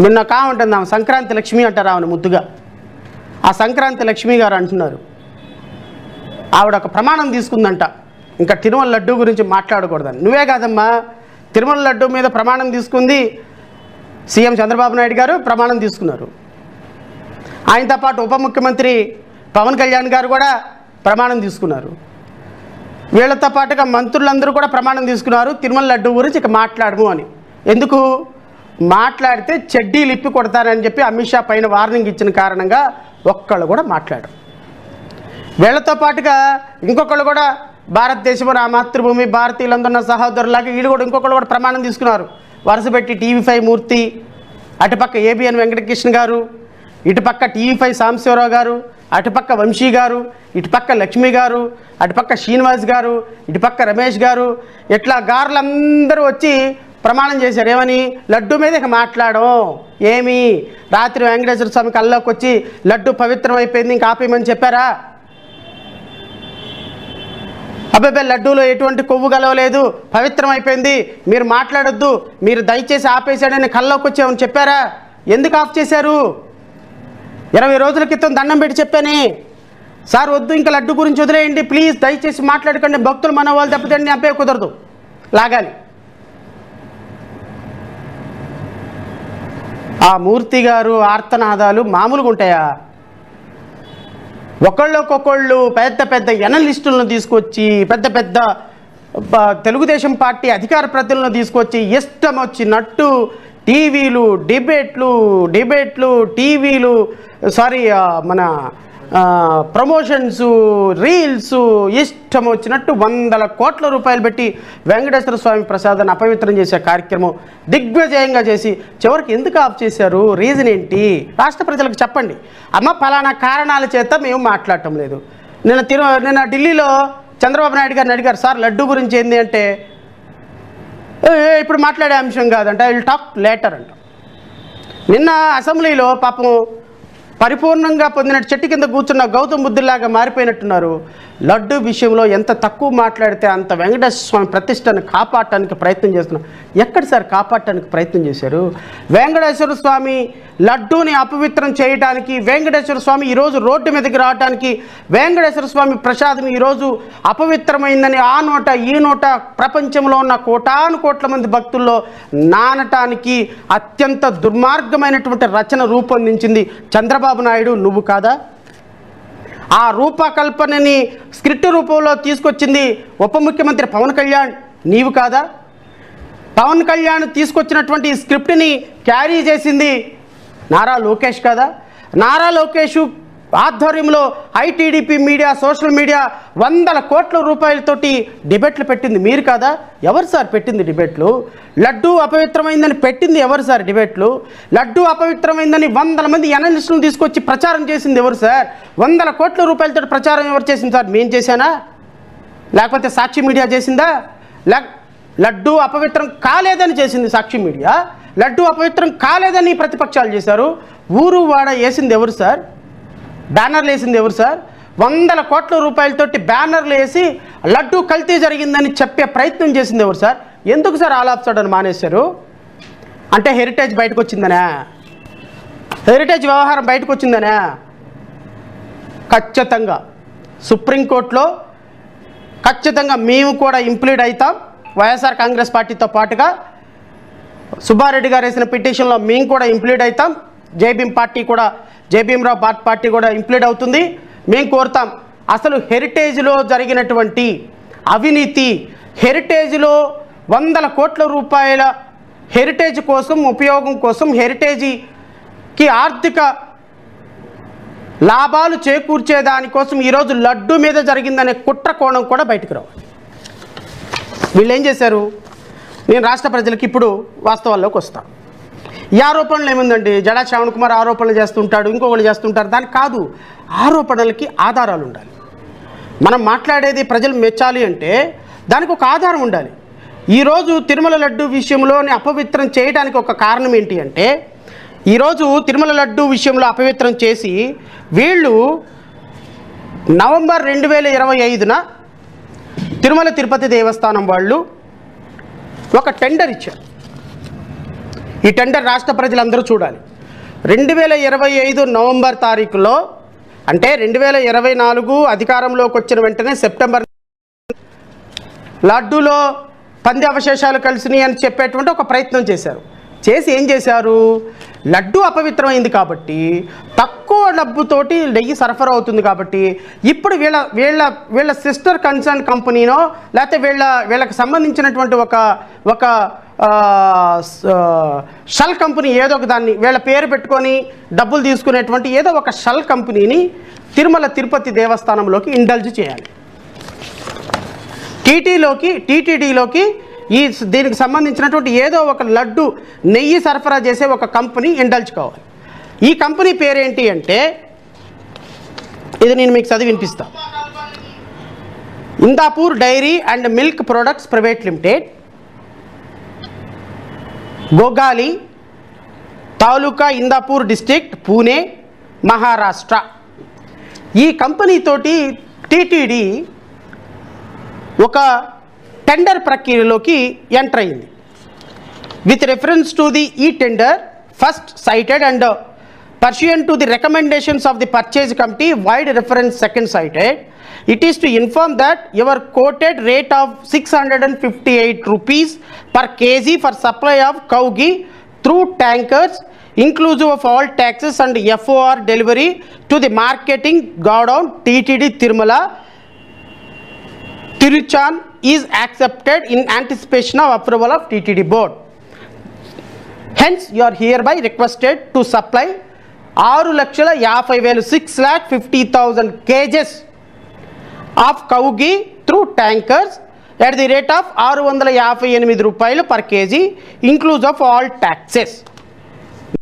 నిన్న కావంటుంది ఆమె? సంక్రాంతి లక్ష్మి అంటారు ఆమెను ముద్దుగా. ఆ సంక్రాంతి లక్ష్మి గారు అంటున్నారు. ఆవిడ ఒక ప్రమాణం తీసుకుందంట. ఇంకా తిరుమల లడ్డు గురించి మాట్లాడకూడదని. నువ్వే కాదమ్మా. తిరుమల లడ్డు మీద ప్రమాణం తీసుకుంది సీఎం చంద్రబాబు నాయుడు గారు ప్రమాణం తీసుకున్నారు. ఆయనతో పాటు ఉప ముఖ్యమంత్రి పవన్ కళ్యాణ్ గారు కూడా ప్రమాణం తీసుకున్నారు. వీళ్ళతో పాటుగా మంత్రులందరూ కూడా ప్రమాణం తీసుకున్నారు. తిరుమల లడ్డు గురించి ఇక మాట్లాడము అని. ఎందుకు? మాట్లాడితే చెడ్డీలు ఇప్పి కొడతారని చెప్పి అమిత్ షా పైన వార్నింగ్ ఇచ్చిన కారణంగా ఒక్కళ్ళు కూడా మాట్లాడరు. వీళ్ళతో పాటుగా ఇంకొకళ్ళు కూడా భారతదేశం నా మాతృభూమి భారతీయులందరూ నా సహోదరులాగా వీళ్ళు కూడా ఇంకొకళ్ళు కూడా ప్రమాణం తీసుకున్నారు. వరుస పెట్టి టీవీ ఫైవ్ మూర్తి అటుపక్క ఏబిఎన్ వెంకటకృష్ణ గారు ఇటుపక్క టీవీ ఫైవ్ సాంబశివరావు గారు అటుపక్క వంశీ గారు ఇటుపక్క లక్ష్మి గారు అటుపక్క శ్రీనివాస్ గారు ఇటుపక్క రమేష్ గారు ఇట్లా గారులందరూ వచ్చి ప్రమాణం చేశారు ఏమని? లడ్డు మీద ఇక మాట్లాడడం ఏమి? రాత్రి వెంకటేశ్వర స్వామి కల్లోకి వచ్చి లడ్డు పవిత్రం అయిపోయింది ఇంకా ఆపేయమని చెప్పారా? అబ్బాయి లడ్డూలో ఎటువంటి కొవ్వు గలవలేదు పవిత్రం అయిపోయింది మీరు మాట్లాడొద్దు. మీరు దయచేసి ఆపేశాడని కల్లోకి వచ్చామని చెప్పారా? ఎందుకు ఆఫ్ చేశారు? ఇరవై రోజుల క్రితం దండం పెట్టి చెప్పాను. సార్ వద్దు ఇంకా లడ్డు గురించి వదిలేయండి. ప్లీజ్ దయచేసి మాట్లాడకండి. భక్తులు మన వాళ్ళు దెబ్బతండి అబ్బే కుదరదు లాగాలి. ఆ మూర్తి గారు ఆర్తనాదాలు మామూలుగా ఉంటాయా? ఒకళ్ళకొకళ్ళు పెద్ద పెద్ద ఎనలిస్టులను తీసుకొచ్చి పెద్ద పెద్ద తెలుగుదేశం పార్టీ అధికార ప్రతినిధులను తీసుకొచ్చి ఇష్టం వచ్చినట్టు టీవీలు డిబేట్లు డిబేట్లు టీవీలు సారీ మన ప్రమోషన్స్ రీల్స్ ఇష్టం వచ్చినట్టు వందల కోట్ల రూపాయలు పెట్టి వెంకటేశ్వర స్వామి ప్రసాదాన్ని అపవిత్రం చేసే కార్యక్రమం దిగ్విజయంగా చేసి చివరికి ఎందుకు ఆఫ్ చేశారు? రీజన్ ఏంటి? రాష్ట్ర ప్రజలకు చెప్పండి. అమ్మ ఫలానా కారణాల చేత మేము మాట్లాడటం లేదు. నిన్న తిరు నిన్న ఢిల్లీలో చంద్రబాబు నాయుడు గారిని అడిగారు సార్ లడ్డు గురించి ఏంది? అంటే ఇప్పుడు మాట్లాడే అంశం కాదంట విల్ టాక్ లేటర్ అంట. నిన్న అసెంబ్లీలో పాపం పరిపూర్ణంగా పొందిన చెట్టు కింద కూర్చున్న గౌతమ బుద్ధులాగా మారిపోయినట్టున్నారు. లడ్డు విషయంలో ఎంత తక్కువ మాట్లాడితే అంత వెంకటేశ్వర స్వామి ప్రతిష్టను కాపాడటానికి ప్రయత్నం చేస్తున్నారు ఎక్కడ సార్ కాపాడటానికి ప్రయత్నం చేశారు? వెంకటేశ్వర స్వామి లడ్డూని అపవిత్రం చేయడానికి వెంకటేశ్వర స్వామి ఈరోజు రోడ్డు మీదకి రావడానికి వెంకటేశ్వర స్వామి ప్రసాదం ఈరోజు అపవిత్రమైందని ఆ నోట ఈ నోట ప్రపంచంలో ఉన్న కోటాను కోట్ల మంది భక్తుల్లో నానటానికి అత్యంత దుర్మార్గమైనటువంటి రచన రూపొందించింది చంద్రబాబు నాయుడు. నువ్వు కాదా? ఆ రూపకల్పనని స్క్రిప్ట్ రూపంలో తీసుకొచ్చింది ఉప ముఖ్యమంత్రి పవన్ కళ్యాణ్. నీవు కాదా? పవన్ కళ్యాణ్ తీసుకొచ్చినటువంటి స్క్రిప్ట్ని క్యారీ చేసింది నారా లోకేష్ కదా? నారా లోకేష్ ఆధ్వర్యంలో ఐటీడీపీ మీడియా సోషల్ మీడియా వందల కోట్ల రూపాయలతోటి డిబేట్లు పెట్టింది. మీరు కాదా? ఎవరు సార్ పెట్టింది డిబేట్లు? లడ్డు అపవిత్రమైందని పెట్టింది ఎవరు సార్ డిబేట్లు? లడ్డు అపవిత్రమైందని వందల మంది ఎనలిస్టులను తీసుకొచ్చి ప్రచారం చేసింది ఎవరు సార్? వందల కోట్ల రూపాయలతో ప్రచారం ఎవరు చేసింది సార్? మేము చేశానా? లేకపోతే సాక్షి మీడియా చేసిందా? లడ్డు అపవిత్రం కాలేదని చేసింది సాక్షి మీడియా? లడ్డు అపవిత్రం కాలేదని ప్రతిపక్షాలు చేశారు. ఊరు వాడ వేసింది ఎవరు సార్? బ్యానర్లు వేసింది ఎవరు సార్? వందల కోట్ల రూపాయలతోటి బ్యానర్లు వేసి లడ్డు కల్తీ జరిగిందని చెప్పే ప్రయత్నం చేసింది ఎవరు సార్? ఎందుకు సార్ ఆల్ మానేశారు? అంటే హెరిటేజ్ బయటకు వచ్చిందనే? హెరిటేజ్ వ్యవహారం బయటకు వచ్చిందనే? ఖచ్చితంగా. సుప్రీంకోర్టులో ఖచ్చితంగా మేము కూడా ఇంప్లీడ్ అవుతాం. వైఎస్ఆర్ కాంగ్రెస్ పార్టీతో పాటుగా సుబ్బారెడ్డి గారు వేసిన పిటిషన్లో మేము కూడా ఇంప్లీడ్ అవుతాం. జేబీఎం పార్టీ కూడా జేబీఎంరావు పార్టీ పార్టీ కూడా ఇంప్లీడ్ అవుతుంది. మేము కోరుతాం. అసలు హెరిటేజ్లో జరిగినటువంటి అవినీతి హెరిటేజ్లో వందల కోట్ల రూపాయల హెరిటేజ్ కోసం ఉపయోగం కోసం హెరిటేజీకి ఆర్థిక లాభాలు చేకూర్చే దానికోసం ఈరోజు లడ్డు మీద జరిగిందనే కుట్ర కోణం కూడా బయటకు రావాలి. వీళ్ళు ఏం చేశారు? నేను రాష్ట్ర ప్రజలకు ఇప్పుడు వాస్తవాల్లోకి వస్తాను ఈ ఆరోపణలు ఏముందండి? జడా శ్రావణ్ కుమార్ ఆరోపణలు చేస్తుంటాడు ఇంకొకళ్ళు చేస్తుంటారు. దానికి కాదు ఆరోపణలకి ఆధారాలు ఉండాలి. మనం మాట్లాడేది ప్రజలు మెచ్చాలి అంటే దానికి ఒక ఆధారం ఉండాలి. ఈరోజు తిరుమల లడ్డు విషయంలోని అపవిత్రం చేయడానికి ఒక కారణం ఏంటి అంటే ఈరోజు తిరుమల లడ్డు విషయంలో అపవిత్రం చేసి వీళ్ళు నవంబర్ రెండు వేల ఇరవై ఐదున తిరుమల తిరుపతి దేవస్థానం వాళ్ళు ఒక టెండర్ ఇచ్చారు. ఈ టెండర్ రాష్ట్ర ప్రజలందరూ చూడాలి. రెండు వేల ఇరవై ఐదు నవంబర్ తారీఖులో అంటే రెండు వేల ఇరవై నాలుగు అధికారంలోకి వచ్చిన వెంటనే సెప్టెంబర్ లడ్డూలో పంది అవశేషాలు కలిసినాయి అని చెప్పేటువంటి ఒక ప్రయత్నం చేశారు. చేసి ఏం చేశారు? లడ్డు అపవిత్రమైంది కాబట్టి తక్కువ డబ్బుతోటి నెయ్యి సరఫరా అవుతుంది కాబట్టి ఇప్పుడు వీళ్ళ వీళ్ళ వీళ్ళ సిస్టర్ కన్సర్న్ కంపెనీనో లేకపోతే వీళ్ళ వీళ్ళకి సంబంధించినటువంటి ఒక ఒక షల్ కంపెనీ ఏదో ఒక దాన్ని వీళ్ళ పేరు పెట్టుకొని డబ్బులు తీసుకునేటువంటి ఏదో ఒక షల్ కంపెనీని తిరుమల తిరుపతి దేవస్థానంలోకి ఇండల్జ్ చేయాలి. టీటీలోకి టీటీడీలోకి ఈ దీనికి సంబంధించినటువంటి ఏదో ఒక లడ్డు నెయ్యి సరఫరా చేసే ఒక కంపెనీ ఇండల్జ్ కావాలి. ఈ కంపెనీ పేరేంటి అంటే ఇది నేను మీకు చదివి వినిపిస్తా. Indapur dairy and milk products private limited Gogali taluka Indapur district Pune Maharashtra. ఈ కంపెనీతోటి టీటీడీ ఒక టెండర్ ప్రక్రియలోకి ఎంటర్ అయింది. విత్ రెఫరెన్స్ టు ది ఈ tender first cited and pursuant to the recommendations of the purchase committee wide reference second cited eh? it is to inform that your quoted rate of 658 rupees per kg for supply of cow ghee through tankers inclusive of all taxes and FOR delivery to the marketing godown TTD Tirumala Tiruchan is accepted in anticipation of approval of TTD board. Hence, you are hereby requested to supply ఆరు లక్షల యాభై వేలు six lakh fifty thousand kgs of cow ghee through tankers at the rate of ఆరు వందల యాభై ఎనిమిది రూపాయలు per kg include of all taxes